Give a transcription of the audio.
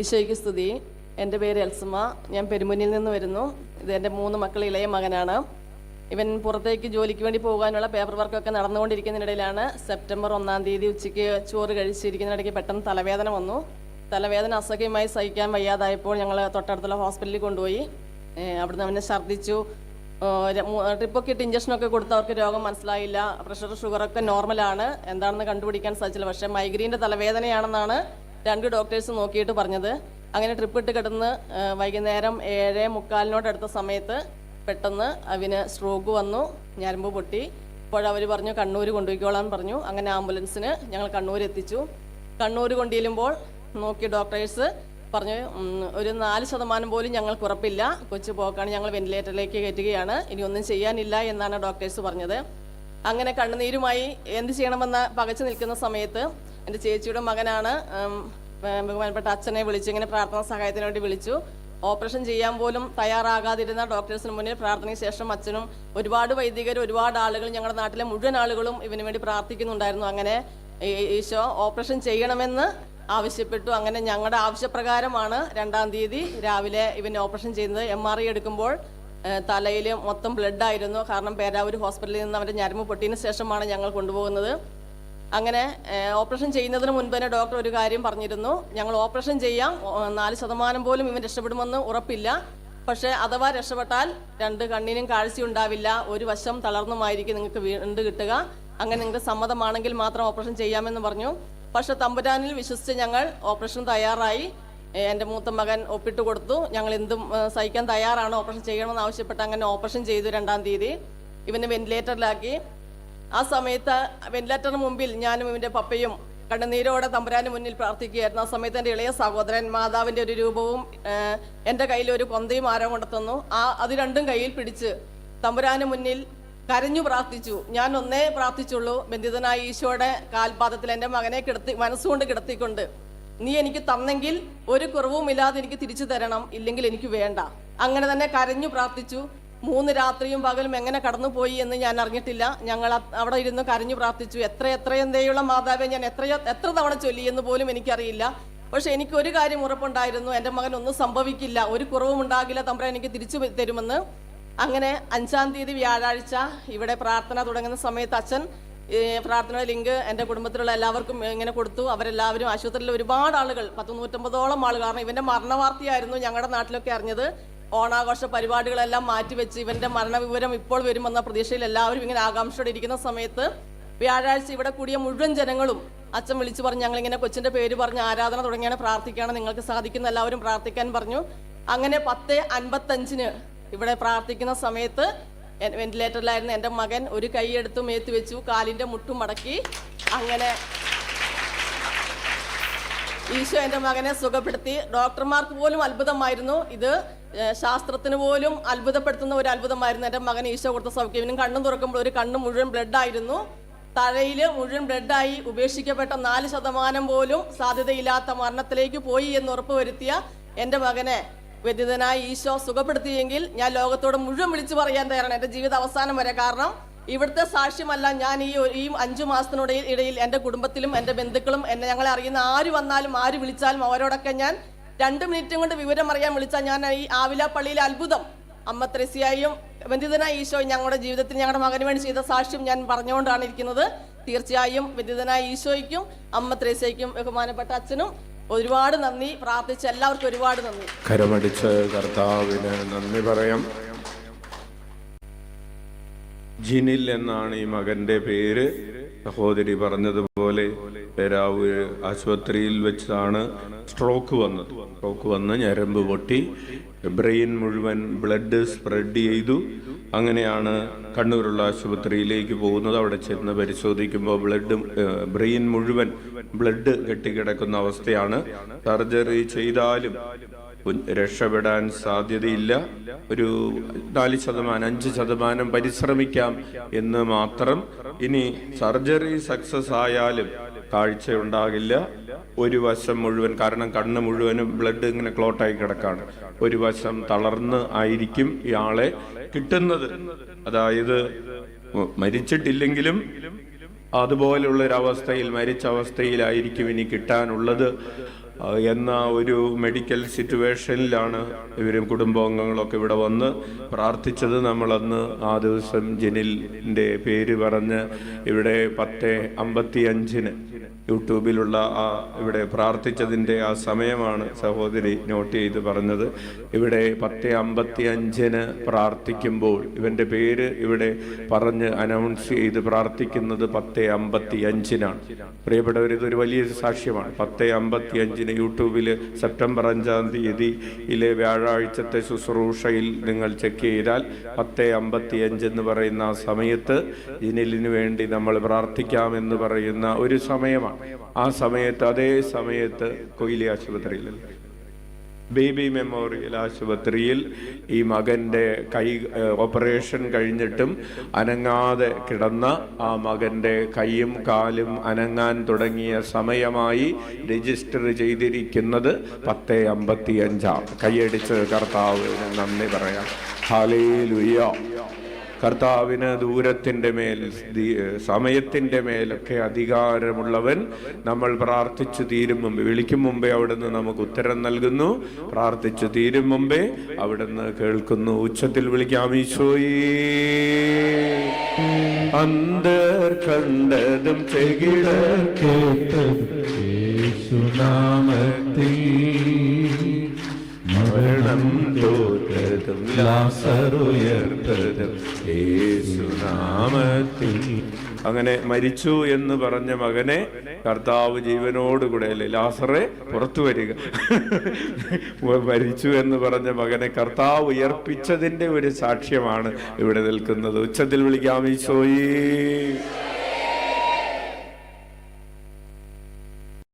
ഈശോയ്ക്ക് സ്തുതി. എന്റെ പേര് എൽസമ്മ. ഞാൻ പെരുമുന്നിൽ നിന്ന് വരുന്നു. ഇത് എന്റെ മൂന്ന് മക്കൾ ഇളയ മകനാണ്. ഇവൻ പുറത്തേക്ക് ജോലിക്ക് വേണ്ടി പോകാനുള്ള പേപ്പർ വർക്കൊക്കെ നടന്നുകൊണ്ടിരിക്കുന്നതിനിടയിലാണ് സെപ്റ്റംബർ ഒന്നാം തീയതി ഉച്ചയ്ക്ക് ചോറ് കഴിച്ചിരിക്കുന്നതിനിടയ്ക്ക് പെട്ടെന്ന് തലവേദന വന്നു. തലവേദന അസുഖ്യമായി സഹിക്കാൻ വയ്യാതായപ്പോൾ ഞങ്ങൾ തൊട്ടടുത്തുള്ള ഹോസ്പിറ്റലിൽ കൊണ്ടുപോയി. അവിടുന്ന് അവനെ ഛർദ്ദിച്ചു. ട്രിപ്പൊക്കെ ഇട്ട് ഇഞ്ചക്ഷനൊക്കെ കൊടുത്ത് അവർക്ക് രോഗം മനസ്സിലായില്ല. പ്രഷർ ഷുഗറൊക്കെ നോർമലാണ് എന്താണെന്ന് കണ്ടുപിടിക്കാൻ സാധിച്ചില്ല. പക്ഷേ മൈഗ്രീന്റെ തലവേദനയാണെന്നാണ് രണ്ട് ഡോക്ടേഴ്സ് നോക്കിയിട്ട് പറഞ്ഞത്. അങ്ങനെ ട്രിപ്പ് ഇട്ട് കിടന്ന് വൈകുന്നേരം ഏഴ് മുക്കാലിനോടടുത്ത സമയത്ത് പെട്ടെന്ന് അവന് സ്ട്രോക്ക് വന്നു ഞരമ്പ് പൊട്ടി. അപ്പോൾ അവർ പറഞ്ഞു കണ്ണൂർ കൊണ്ടുപോയിക്കോളാൻ പറഞ്ഞു. അങ്ങനെ ആംബുലൻസിന് ഞങ്ങൾ കണ്ണൂർ എത്തിച്ചു. കണ്ണൂർ കൊണ്ടുചെല്ലുമ്പോൾ നോക്കി ഡോക്ടേഴ്സ് പറഞ്ഞു ഒരു നാല് ശതമാനം പോലും ഞങ്ങൾക്ക് ഉറപ്പില്ല. കൊച്ചു പോക്കാണ് ഞങ്ങൾ വെന്റിലേറ്ററിലേക്ക് കയറ്റുകയാണ്. ഇനി ഒന്നും ചെയ്യാനില്ല എന്നാണ് ഡോക്ടേഴ്സ് പറഞ്ഞത്. അങ്ങനെ കണ്ണുനീരുമായി എന്ത് ചെയ്യണമെന്ന് പകച്ചു നിൽക്കുന്ന സമയത്ത് എന്റെ ചേച്ചിയുടെ മകനാണ്. ബഹുമാനപ്പെട്ട അച്ഛനെ വിളിച്ചു ഇങ്ങനെ പ്രാർത്ഥനാ സഹായത്തിന് വേണ്ടി വിളിച്ചു. ഓപ്പറേഷൻ ചെയ്യാൻ പോലും തയ്യാറാകാതിരുന്ന ഡോക്ടേഴ്സിന് മുന്നിൽ പ്രാർത്ഥനയ്ക്ക് ശേഷം അച്ഛനും ഒരുപാട് വൈദികർ ഒരുപാട് ആളുകൾ ഞങ്ങളുടെ നാട്ടിലെ മുഴുവൻ ആളുകളും ഇവന് വേണ്ടി പ്രാർത്ഥിക്കുന്നുണ്ടായിരുന്നു. അങ്ങനെ ഈശോ ഓപ്പറേഷൻ ചെയ്യണമെന്ന് ആവശ്യപ്പെട്ടു. അങ്ങനെ ഞങ്ങളുടെ ആവശ്യപ്രകാരമാണ് രണ്ടാം തീയതി രാവിലെ ഇവന് ഓപ്പറേഷൻ ചെയ്യുന്നത്. എം ആർ ഐ എടുക്കുമ്പോൾ തലയിൽ മൊത്തം ബ്ലഡ് ആയിരുന്നു. കാരണം പേരാവൂർ ഹോസ്പിറ്റലിൽ നിന്ന് അവന്റെ ഞരമ്പ് പൊട്ടിയതിന് ശേഷമാണ് ഞങ്ങൾ കൊണ്ടുപോകുന്നത്. അങ്ങനെ ഓപ്പറേഷൻ ചെയ്യുന്നതിന് മുൻപ് തന്നെ ഡോക്ടർ ഒരു കാര്യം പറഞ്ഞിരുന്നു. ഞങ്ങൾ ഓപ്പറേഷൻ ചെയ്യാം. നാല് ശതമാനം പോലും ഇവൻ രക്ഷപ്പെടുമെന്ന് ഉറപ്പില്ല. പക്ഷേ അഥവാ രക്ഷപ്പെട്ടാൽ രണ്ട് കണ്ണിനും കാഴ്ചയുണ്ടാവില്ല ഒരു വശം തളർന്നുമായിരിക്കും നിങ്ങൾക്ക് വീണ്ട് കിട്ടുക. അങ്ങനെ നിങ്ങൾക്ക് സമ്മതമാണെങ്കിൽ മാത്രം ഓപ്പറേഷൻ ചെയ്യാമെന്ന് പറഞ്ഞു. പക്ഷെ തമ്പുരാനിൽ വിശ്വസിച്ച് ഞങ്ങൾ ഓപ്പറേഷൻ തയ്യാറായി. എന്റെ മൂത്ത മകൻ ഒപ്പിട്ട് കൊടുത്തു. ഞങ്ങൾ എന്തും സഹിക്കാൻ തയ്യാറാണ്. ഓപ്പറേഷൻ ചെയ്യണമെന്ന് ആവശ്യപ്പെട്ട് അങ്ങനെ ഓപ്പറേഷൻ ചെയ്തു രണ്ടാം തീയതി. ഇവനെ വെന്റിലേറ്ററിലാക്കി ആ സമയത്ത് വെന്റിലേറ്ററിന് മുമ്പിൽ ഞാനും എന്റെ പപ്പയും കണ്ണുനീരോടെ തമ്പുരാന് മുന്നിൽ പ്രാർത്ഥിക്കുകയായിരുന്നു. ആ സമയത്ത് എന്റെ ഇളയ സഹോദരൻ മാതാവിന്റെ ഒരു രൂപവും എന്റെ കയ്യിൽ ഒരു കൊന്തയും ആരോ കൊണ്ടെത്തുന്നു. ആ അത് രണ്ടും കയ്യിൽ പിടിച്ച് തമ്പുരാന് മുന്നിൽ കരഞ്ഞു പ്രാർത്ഥിച്ചു. ഞാൻ ഒന്നേ പ്രാർത്ഥിച്ചുള്ളൂ. ബന്ധിതനായ ഈശോയുടെ കാൽപാദത്തിൽ എന്റെ മകനെ കിടത്തി മനസ്സുകൊണ്ട് കിടത്തിക്കൊണ്ട് നീ എനിക്ക് തന്നെങ്കിൽ ഒരു കുറവും ഇല്ലാതെ എനിക്ക് തിരിച്ചു തരണം ഇല്ലെങ്കിൽ എനിക്ക് വേണ്ട. അങ്ങനെ തന്നെ കരഞ്ഞു പ്രാർത്ഥിച്ചു. മൂന്ന് രാത്രിയും പകലും എങ്ങനെ കടന്നുപോയി എന്ന് ഞാൻ അറിഞ്ഞിട്ടില്ല. ഞങ്ങൾ അവിടെ ഇരുന്ന് കരഞ്ഞു പ്രാർത്ഥിച്ചു. എത്ര എത്രയും ദയുള്ള മാതാവെ ഞാൻ എത്രയോ എത്ര തവണ ചൊല്ലി എന്ന് പോലും എനിക്കറിയില്ല. പക്ഷെ എനിക്ക് ഒരു കാര്യം ഉറപ്പുണ്ടായിരുന്നു. എന്റെ മകൻ ഒന്നും സംഭവിക്കില്ല. ഒരു കുറവും ഉണ്ടാകില്ല. തമ്പ്ര എനിക്ക് തിരിച്ചു തരുമെന്ന്. അങ്ങനെ അഞ്ചാം തീയതി വ്യാഴാഴ്ച ഇവിടെ പ്രാർത്ഥന തുടങ്ങുന്ന സമയത്ത് അച്ഛൻ പ്രാർത്ഥനയുടെ ലിങ്ക് എന്റെ കുടുംബത്തിലുള്ള എല്ലാവർക്കും ഇങ്ങനെ കൊടുത്തു. അവരെല്ലാവരും ആശുപത്രിയിൽ ഒരുപാട് ആളുകൾ പത്ത് നൂറ്റമ്പതോളം ആളുകൾ. കാരണം ഇവന്റെ മരണവാർത്തയായിരുന്നു ഞങ്ങളുടെ നാട്ടിലൊക്കെ അറിഞ്ഞത്. ഓണാഘോഷ പരിപാടികളെല്ലാം മാറ്റിവെച്ച് ഇവന്റെ മരണവിവരം ഇപ്പോൾ വരുമെന്ന പ്രതീക്ഷയിൽ എല്ലാവരും ഇങ്ങനെ ആകാംക്ഷയോടെ ഇരിക്കുന്ന സമയത്ത് വ്യാഴാഴ്ച ഇവിടെ കൂടിയ മുഴുവൻ ജനങ്ങളും അച്ഛൻ വിളിച്ചു പറഞ്ഞു ഞങ്ങൾ ഇങ്ങനെ കൊച്ചിന്റെ പേര് പറഞ്ഞ് ആരാധന തുടങ്ങിയാണ് പ്രാർത്ഥിക്കുകയാണ് നിങ്ങൾക്ക് സാധിക്കുന്ന എല്ലാവരും പ്രാർത്ഥിക്കാൻ പറഞ്ഞു. അങ്ങനെ പത്ത് അൻപത്തഞ്ചിന് ഇവിടെ പ്രാർത്ഥിക്കുന്ന സമയത്ത് വെന്റിലേറ്ററിലായിരുന്ന എന്റെ മകൻ ഒരു കൈയെടുത്ത് മേത്ത് വെച്ചു കാലിന്റെ മുട്ടും മടക്കി അങ്ങനെ ഈശോ എന്റെ മകനെ സുഖപ്പെടുത്തി. ഡോക്ടർമാർക്ക് പോലും അത്ഭുതമായിരുന്നു ഇത്. ശാസ്ത്രത്തിന് പോലും അത്ഭുതപ്പെടുത്തുന്ന ഒരു അത്ഭുതമായിരുന്നു എന്റെ മകൻ ഈശോ കൊടുത്ത സൗഖ്യം. ഇവനും കണ്ണും തുറക്കുമ്പോൾ ഒരു കണ്ണ് മുഴുവൻ ബ്ലഡ് ആയിരുന്നു. തലയിൽ മുഴുവൻ ബ്ലഡായി ഉപേക്ഷിക്കപ്പെട്ട നാല് ശതമാനം പോലും സാധ്യതയില്ലാത്ത മരണത്തിലേക്ക് പോയി എന്ന് ഉറപ്പുവരുത്തിയ എന്റെ മകനെ വ്യതിതനായി ഈശോ സുഖപ്പെടുത്തിയെങ്കിൽ ഞാൻ ലോകത്തോട് മുഴുവൻ വിളിച്ചു പറയാൻ തയ്യാറാണ്. എന്റെ ജീവിത അവസാനം വരെ കാരണം ഇവിടുത്തെ സാക്ഷ്യമല്ല ഞാൻ ഈ ഈ അഞ്ചു മാസത്തിനിടയിൽ ഇടയിൽ എന്റെ കുടുംബത്തിലും എന്റെ ബന്ധുക്കളും എന്നെ ഞങ്ങളെ അറിയുന്ന ആര് വന്നാലും ആര് വിളിച്ചാലും അവരോടൊക്കെ ഞാൻ രണ്ട് മിനിറ്റും കൊണ്ട് വിവരം അറിയാൻ വിളിച്ചാൽ ഞാൻ ഈ ആവില പള്ളിയിലെ അത്ഭുതം. അമ്മ ത്രസിയായും വിദ്യുതനായ ഈശോ ഞങ്ങളുടെ ജീവിതത്തിൽ ഞങ്ങളുടെ മകന് വേണ്ടി ചെയ്ത സാക്ഷ്യം ഞാൻ പറഞ്ഞുകൊണ്ടാണ് ഇരിക്കുന്നത്. തീർച്ചയായും വിദ്യുതനായ ഈശോയ്ക്കും അമ്മ ത്രേസ്യയ്ക്കും ബഹുമാനപ്പെട്ട അച്ഛനും ഒരുപാട് നന്ദി. പ്രാർത്ഥിച്ച എല്ലാവർക്കും ഒരുപാട് നന്ദി. കരമടിച്ച് കർത്താവിന് നന്ദി പറയാം. ജിനിൽ എന്നാണ് ഈ മകന്റെ പേര്. സഹോദരി പറഞ്ഞതുപോലെ പേരാവൂർ ആശുപത്രിയിൽ വെച്ചാണ് സ്ട്രോക്ക് വന്നത്. സ്ട്രോക്ക് വന്ന് ഞരമ്പ് പൊട്ടി. ബ്രെയിൻ മുഴുവൻ ബ്ലഡ് സ്പ്രെഡ് ചെയ്തു. അങ്ങനെയാണ് കണ്ണൂരുള്ള ആശുപത്രിയിലേക്ക് പോകുന്നത്. അവിടെ ചെന്ന് പരിശോധിക്കുമ്പോൾ ബ്ലഡ് ബ്രെയിൻ മുഴുവൻ ബ്ലഡ് കെട്ടിക്കിടക്കുന്ന അവസ്ഥയാണ്. സർജറി ചെയ്താലും രക്ഷപ്പെടാൻ സാധ്യതയില്ല. ഒരു നാല് ശതമാനം അഞ്ച് ശതമാനം പരിശ്രമിക്കാം എന്ന് മാത്രം ഇനി സർജറി സക്സസ് ആയാലും കാഴ്ച ഉണ്ടാകില്ല ഒരു വശം മുഴുവൻ കാരണം കണ്ണ് മുഴുവനും ബ്ലഡ് ഇങ്ങനെ ക്ലോട്ടായി കിടക്കാണ്. ഒരു വശം തളർന്ന് ആയിരിക്കും ഇയാളെ കിട്ടുന്നത്. അതായത് മരിച്ചിട്ടില്ലെങ്കിലും അതുപോലുള്ള ഒരു അവസ്ഥയിൽ മരിച്ച അവസ്ഥയിലായിരിക്കും ഇനി കിട്ടാനുള്ളത്. എന്ന ഒരു മെഡിക്കൽ സിറ്റുവേഷനിലാണ് ഇവരും കുടുംബാംഗങ്ങളൊക്കെ ഇവിടെ വന്ന് പ്രാർത്ഥിച്ചത്. നമ്മളന്ന് ആ ദിവസം ജനിലിന്റെ പേര് പറഞ്ഞ് ഇവിടെ പത്ത് അമ്പത്തി അഞ്ചിന് യൂട്യൂബിലുള്ള ആ ഇവിടെ പ്രാർത്ഥിച്ചതിന്റെ ആ സമയമാണ് സഹോദരി നോട്ട് ചെയ്ത് പറഞ്ഞത്. ഇവിടെ പത്ത് അമ്പത്തി അഞ്ചിന് പ്രാർത്ഥിക്കുമ്പോൾ ഇവന്റെ പേര് ഇവിടെ പറഞ്ഞ് അനൗൺസ് ചെയ്ത് പ്രാർത്ഥിക്കുന്നത് പത്ത് അമ്പത്തി അഞ്ചിനാണ് പ്രിയപ്പെട്ടവർ ഇതൊരു വലിയ സാക്ഷ്യമാണ്. പത്ത് അമ്പത്തി അഞ്ചിന് യൂട്യൂബിൽ സെപ്റ്റംബർ അഞ്ചാം തീയതിയിലെ വ്യാഴാഴ്ചത്തെ ശുശ്രൂഷയിൽ നിങ്ങൾ ചെക്ക് ചെയ്താൽ പത്ത് അമ്പത്തി അഞ്ചെന്ന് പറയുന്ന ആ സമയത്ത് ജിനിലിന് വേണ്ടി നമ്മൾ പ്രാർത്ഥിക്കാമെന്ന് പറയുന്ന ഒരു സമയമാണ്. ആ സമയത്ത് അതേ സമയത്ത് കൊയിലി ആശുപത്രിയിൽ. ബേബി മെമ്മോറിയൽ ആശുപത്രിയിൽ ഈ മകന്റെ കൈ ഓപ്പറേഷൻ കഴിഞ്ഞിട്ടും അനങ്ങാതെ കിടന്ന ആ മകന്റെ കൈയും കാലും അനങ്ങാൻ തുടങ്ങിയ സമയമായി രജിസ്റ്റർ ചെയ്തിരിക്കുന്നത് പത്ത് അമ്പത്തി അഞ്ചാം കൈയടിച്ച് കർത്താവിന് നന്ദി പറയാം. ഹാലേ കർത്താവിന് ദൂരത്തിന്റെ മേൽ സമയത്തിന്റെ മേലൊക്കെ അധികാരമുള്ളവൻ നമ്മൾ പ്രാർത്ഥിച്ചു തീരും മുമ്പ്. വിളിക്കും മുമ്പേ അവിടുന്ന് നമുക്ക് ഉത്തരം നൽകുന്നു. പ്രാർത്ഥിച്ചു തീരും മുമ്പേ അവിടുന്ന് കേൾക്കുന്നു. ഉച്ചത്തിൽ വിളിക്കാം ഈശോയേ അന്തർ കണ്ടതും കേട്ടതും യേശുനാമത്തിൽ മരണം തോറ്റതും അങ്ങനെ മരിച്ചു എന്ന് പറഞ്ഞ മകനെ കർത്താവ് ജീവനോടുകൂടെ അല്ലേ? ലാസറെ പുറത്തു വരിക. മരിച്ചു എന്ന് പറഞ്ഞ മകനെ കർത്താവ് ഉയർപ്പിച്ചതിന്റെ ഒരു സാക്ഷ്യമാണ് ഇവിടെ നിൽക്കുന്നത്. ഉച്ചത്തിൽ വിളിക്കാം ഈശോയേ.